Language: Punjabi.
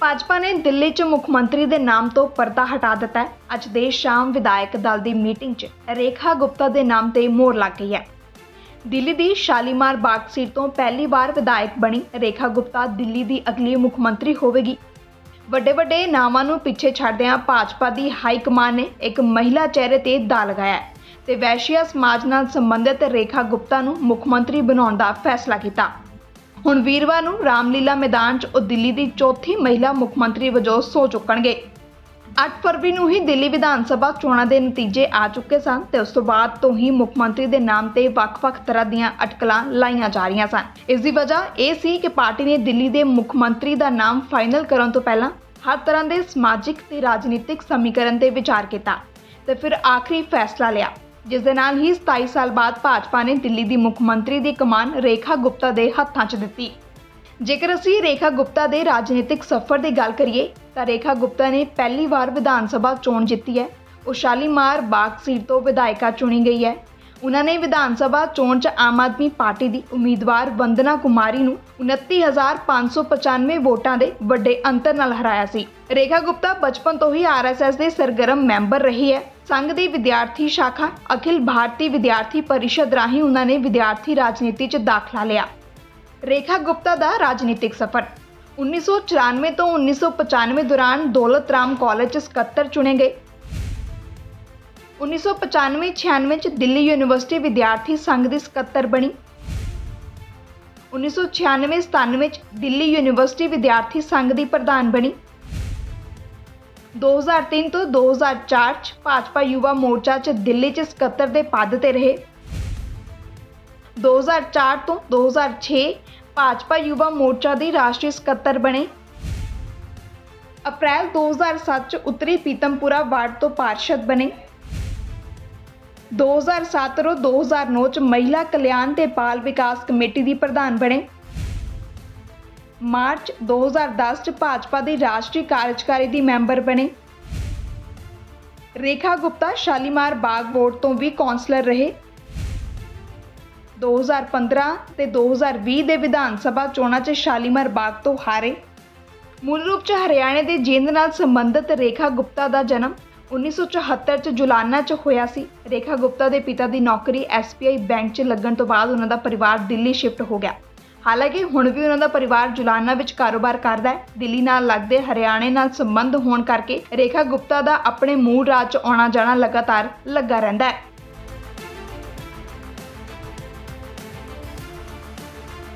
ਭਾਜਪਾ ਨੇ ਦਿੱਲੀ 'ਚ ਮੁੱਖ ਮੰਤਰੀ ਦੇ ਨਾਮ ਤੋਂ ਪਰਦਾ ਹਟਾ ਦਿੱਤਾ ਹੈ। ਅੱਜ ਦੇਰ ਸ਼ਾਮ ਵਿਧਾਇਕ ਦਲ ਦੀ ਮੀਟਿੰਗ 'ਚ ਰੇਖਾ ਗੁਪਤਾ ਦੇ ਨਾਮ ਤੇ ਮੋਹਰ ਲੱਗ ਗਈ ਹੈ। ਦਿੱਲੀ ਦੀ ਸ਼ਾਲੀਮਾਰ ਬਾਗ ਸੀਟ ਤੋਂ ਪਹਿਲੀ ਵਾਰ ਵਿਧਾਇਕ ਬਣੀ ਰੇਖਾ ਗੁਪਤਾ ਦਿੱਲੀ ਦੀ ਅਗਲੀ ਮੁੱਖ ਮੰਤਰੀ ਹੋਵੇਗੀ। ਵੱਡੇ ਵੱਡੇ ਨਾਵਾਂ ਨੂੰ ਪਿੱਛੇ ਛੱਡਦਿਆਂ ਭਾਜਪਾ ਦੀ ਹਾਈ ਕਮਾਨ ਨੇ ਇੱਕ ਮਹਿਲਾ ਚਿਹਰੇ ਤੇ ਦਾ ਲਗਾਇਆ ਹੈ ਤੇ ਵੈਸ਼ਿਆ ਸਮਾਜ ਨਾਲ ਸੰਬੰਧਿਤ ਰੇਖਾ ਗੁਪਤਾ ਨੂੰ ਮੁੱਖ ਮੰਤਰੀ ਬਣਾਉਣ ਦਾ ਫੈਸਲਾ ਕੀਤਾ। ਹੁਣ ਵੀਰਵਾਰ ਨੂੰ ਰਾਮਲੀਲਾ ਮੈਦਾਨ 'ਚ ਉਹ ਦਿੱਲੀ ਦੀ ਚੌਥੀ ਮਹਿਲਾ ਮੁੱਖ ਮੰਤਰੀ ਵਜੋਂ ਸੋ ਚੁੱਕਣਗੇ। 8 ਫਰਵਰੀ ਨੂੰ ਹੀ ਦਿੱਲੀ ਵਿਧਾਨ ਸਭਾ ਚੋਣਾਂ ਦੇ ਨਤੀਜੇ ਆ ਚੁੱਕੇ ਸਨ ਤੇ ਉਸ ਤੋਂ ਬਾਅਦ ਤੋਂ ਹੀ ਮੁੱਖ ਮੰਤਰੀ ਦੇ ਨਾਮ ਤੇ ਵੱਖ-ਵੱਖ ਤਰ੍ਹਾਂ ਦੀਆਂ ਅਟਕਲਾਂ ਲਾਈਆਂ ਜਾ ਰਹੀਆਂ ਸਨ। ਇਸ ਦੀ ਵਜ੍ਹਾ ਇਹ ਸੀ ਕਿ ਪਾਰਟੀ ਨੇ ਦਿੱਲੀ ਦੇ ਮੁੱਖ ਮੰਤਰੀ ਦਾ ਨਾਮ ਫਾਈਨਲ ਕਰਨ ਤੋਂ ਪਹਿਲਾਂ ਹਰ ਤਰ੍ਹਾਂ ਦੇ ਸਮਾਜਿਕ ਤੇ ਰਾਜਨੀਤਿਕ ਸਮੀਕਰਨ ਤੇ ਵਿਚਾਰ ਕੀਤਾ ਤੇ ਫਿਰ ਆਖਰੀ ਫੈਸਲਾ ਲਿਆ। ਜਿਸ ਦੇ ਨਾਲ ਹੀ 27 ਸਾਲ ਬਾਅਦ ਭਾਜਪਾ ਨੇ ਦਿੱਲੀ ਦੀ ਮੁੱਖ ਮੰਤਰੀ ਦੀ ਕਮਾਨ ਰੇਖਾ ਗੁਪਤਾ ਦੇ ਹੱਥਾਂ 'ਚ ਦਿੱਤੀ। ਜੇਕਰ ਅਸੀਂ ਰੇਖਾ ਗੁਪਤਾ ਦੇ ਰਾਜਨੀਤਿਕ ਸਫ਼ਰ ਦੀ ਗੱਲ ਕਰੀਏ, ਤਾਂ ਰੇਖਾ ਗੁਪਤਾ ਨੇ ਪਹਿਲੀ ਵਾਰ ਵਿਧਾਨ ਸਭਾ ਚੋਣ ਜਿੱਤੀ ਹੈ। ਉਹ ਸ਼ਾਲੀਮਾਰ ਬਾਗ ਸੀਟ ਤੋਂ ਵਿਧਾਇਕਾ ਚੁਣੀ ਗਈ ਹੈ। ਉਹਨਾਂ ਨੇ ਵਿਧਾਨ ਸਭਾ ਚੋਣ 'ਚ ਆਮ ਆਦਮੀ ਪਾਰਟੀ ਦੀ ਉਮੀਦਵਾਰ ਵੰਦਨਾ ਕੁਮਾਰੀ ਨੂੰ 29595 ਵੋਟਾਂ ਦੇ ਵੱਡੇ ਅੰਤਰ ਨਾਲ ਹਰਾਇਆ ਸੀ। ਰੇਖਾ ਗੁਪਤਾ ਬਚਪਨ ਤੋਂ ਹੀ ਆਰਐਸਐਸ ਦੇ ਸਰਗਰਮ ਮੈਂਬਰ ਰਹੀ ਹੈ। ਸੰਘ ਦੀ ਵਿਦਿਆਰਥੀ ਸ਼ਾਖਾ ਅਖਿਲ ਭਾਰਤੀ ਵਿਦਿਆਰਥੀ ਪਰਿਸ਼ਦ ਰਾਹੀਂ ਉਹਨਾਂ ਨੇ ਵਿਦਿਆਰਥੀ ਰਾਜਨੀਤੀ 'ਚ ਦਾਖਲਾ ਲਿਆ। ਰੇਖਾ ਗੁਪਤਾ ਦਾ ਰਾਜਨੀਤਿਕ ਸਫ਼ਰ। 1994 ਤੋਂ 1995 ਦੌਰਾਨ ਦੌਲਤ ਰਾਮ ਕਾਲਜ 'ਚ ਸਕੱਤਰ ਚੁਣੇ ਗਏ। 1995-96 'ਚ ਦਿੱਲੀ ਯੂਨੀਵਰਸਿਟੀ ਵਿਦਿਆਰਥੀ ਸੰਘ ਦੀ ਸਕੱਤਰ ਬਣੀ। 1996-97 'ਚ ਦਿੱਲੀ ਯੂਨੀਵਰਸਿਟੀ ਵਿਦਿਆਰਥੀ ਸੰਘ ਦੀ ਪ੍ਰਧਾਨ ਬਣੀ। 2003 ਤੋਂ 2004 'ਚ ਭਾਜਪਾ ਯੁਵਾ ਮੋਰਚਾ 'ਚ ਦਿੱਲੀ 'ਚ ਸਕੱਤਰ ਦੇ ਪਦ ਤੇ ਰਹੇ। 2004 ਤੋਂ 2006 ਭਾਜਪਾ ਯੁਵਾ ਮੋਰਚਾ ਦੀ ਰਾਸ਼ਟਰੀ ਸਕੱਤਰ ਬਣੇ। ਅਪ੍ਰੈਲ 2007 ਚ ਉੱਤਰੀ ਪੀਤਮਪੁਰਾ ਵਾਰਡ ਤੋਂ ਪਾਰਸ਼ਦ ਬਣੇ। 2007 ਤੋਂ 2009 ਚ ਮਹਿਲਾ ਕਲਿਆਣ ਤੇ ਬਾਲ ਵਿਕਾਸ ਕਮੇਟੀ ਦੀ ਪ੍ਰਧਾਨ ਬਣੇ। ਮਾਰਚ 2010 ਚ ਭਾਜਪਾ ਦੀ ਰਾਸ਼ਟਰੀ ਕਾਰਜਕਾਰੀ ਦੀ ਮੈਂਬਰ ਬਣੇ। ਰੇਖਾ ਗੁਪਤਾ ਸ਼ਾਲੀਮਾਰ ਬਾਗ ਬੋਰਡ ਤੋਂ ਵੀ ਕੌਂਸਲਰ ਰਹੇ। 2015 ਤੇ 2020 ਦੇ ਵਿਧਾਨ ਸਭਾ ਚੋਣਾਂ 'ਚ ਸ਼ਾਲੀਮਾਰ ਬਾਗ ਤੋਂ ਹਾਰੇ। ਮੂਲ ਰੂਪ 'ਚ ਹਰਿਆਣੇ ਦੇ ਜਿੰਦ ਨਾਲ ਸੰਬੰਧਿਤ ਰੇਖਾ ਗੁਪਤਾ ਦਾ ਜਨਮ। 1974 'ਚ ਜੁਲਾਨਾ 'ਚ ਹੋਇਆ ਸੀ। ਰੇਖਾ ਗੁਪਤਾ ਦੇ ਪਿਤਾ ਦੀ ਨੌਕਰੀ SBI ਬੈਂਕ 'ਚ ਲੱਗਣ ਤੋਂ ਬਾਅਦ ਉਹਨਾਂ ਦਾ ਪਰਿਵਾਰ ਦਿੱਲੀ ਸ਼ਿਫਟ ਹੋ ਗਿਆ। ਹਾਲਾਂਕਿ ਹੁਣ ਵੀ ਉਹਨਾਂ ਦਾ ਪਰਿਵਾਰ ਜੁਲਾਨਾ ਵਿੱਚ ਕਾਰੋਬਾਰ ਕਰਦਾ ਹੈ। ਦਿੱਲੀ ਨਾਲ ਲੱਗਦੇ ਹਰਿਆਣੇ ਨਾਲ ਸੰਬੰਧ ਹੋਣ ਕਰਕੇ ਰੇਖਾ ਗੁਪਤਾ ਦਾ ਆਪਣੇ ਮੂਲ ਰਾਜ 'ਚ ਆਉਣਾ ਜਾਣਾ ਲਗਾਤਾਰ ਲੱਗਾ ਰਹਿੰਦਾ ਹੈ।